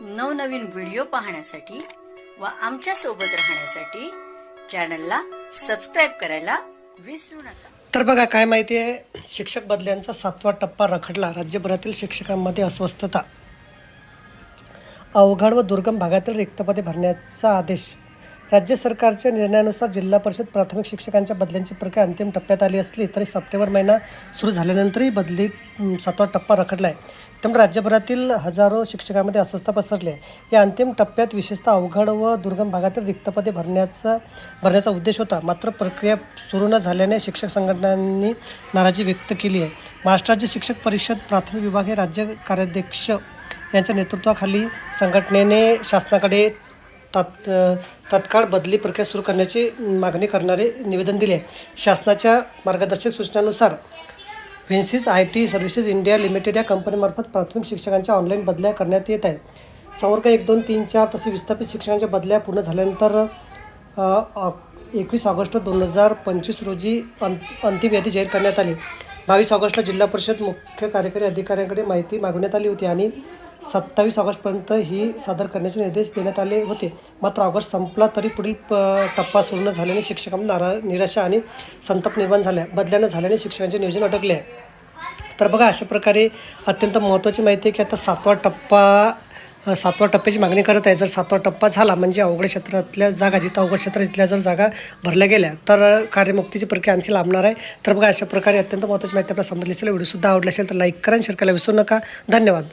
नवनवीन व्हिडिओ पाहण्यासाठी व आमच्यासोबत राहण्यासाठी चॅनलला सबस्क्राईब करायला विसरू नका. तर बघा काय माहिती आहे? शिक्षक बदल्यांचा सातवा टप्पा रखडला. राज्यभरातील शिक्षकांमध्ये अस्वस्थता. अवघड व दुर्गम भागातील रिक्तपदे भरण्याचा आदेश राज्य सरकारच्या निर्णयानुसार जिल्हा परिषद प्राथमिक शिक्षकांच्या बदल्यांची प्रक्रिया अंतिम टप्प्यात आली असली तरी सप्टेंबर महिना सुरू झाल्यानंतरही बदली सातवा टप्पा रखडला आहे त्यामुळे राज्यभरातील हजारो शिक्षकांमध्ये अस्वस्थता पसरली आहे. या अंतिम टप्प्यात विशेषतः अवघड व दुर्गम भागातील रिक्तपदे भरण्याचा भरण्याचा उद्देश होता. मात्र प्रक्रिया सुरू न झाल्याने शिक्षक संघटनांनी नाराजी व्यक्त केली आहे. महाराष्ट्र राज्य शिक्षक परिषद प्राथमिक विभाग हे राज्य कार्याध्यक्ष यांच्या नेतृत्वाखाली संघटनेने शासनाकडे तात तत्काळ बदली प्रक्रिया सुरू करण्याची मागणी करणारे निवेदन दिले. शासनाच्या मार्गदर्शक सूचनानुसार Vinsys I T services India limited या कंपनीमार्फत प्राथमिक शिक्षकांच्या ऑनलाईन बदल्या करण्यात येत आहे संवर्ग एक दोन तीन चार तसे विस्थापित शिक्षकांच्या बदल्या पूर्ण झाल्यानंतर एकवीस ऑगस्ट दोन हजार पंचवीस रोजी अं अंतिम यादी जाहीर करण्यात आली. बावीस ऑगस्टला जिल्हा परिषद मुख्य कार्यकारी अधिकाऱ्यांकडे माहिती मागवण्यात आली होती आणि सत्तावीस ऑगस्टपर्यंत ही सादर करण्याचे निर्देश देण्यात आले होते. मात्र ऑगस्ट संपला तरी पुढील प टप्पा सुरू न झाल्याने शिक्षकांना नारा निराशा आणि संताप निर्माण झाल्या. बदल्यानं झाल्याने शिक्षकांचे नियोजन अडकले. तर बघा अशा प्रकारे अत्यंत महत्त्वाची माहिती आहे की आता सातवा टप्पा सातवा टप्प्याची मागणी करत आहे. जर सातवा टप्पा झाला म्हणजे अवघड क्षेत्रातल्या जागा जिथं अवघड क्षेत्रात इथल्या जर जागा भरल्या गेल्या तर कार्यमुक्तीची प्रक्रिया आणखी लांबणार आहे. तर बघा अशा प्रकारे अत्यंत महत्त्वाची माहिती आपल्याला समजली असेल व्हिडिओसुद्धा आवडला असेल तर लाईक करा शेअर करायला विसरू नका. धन्यवाद.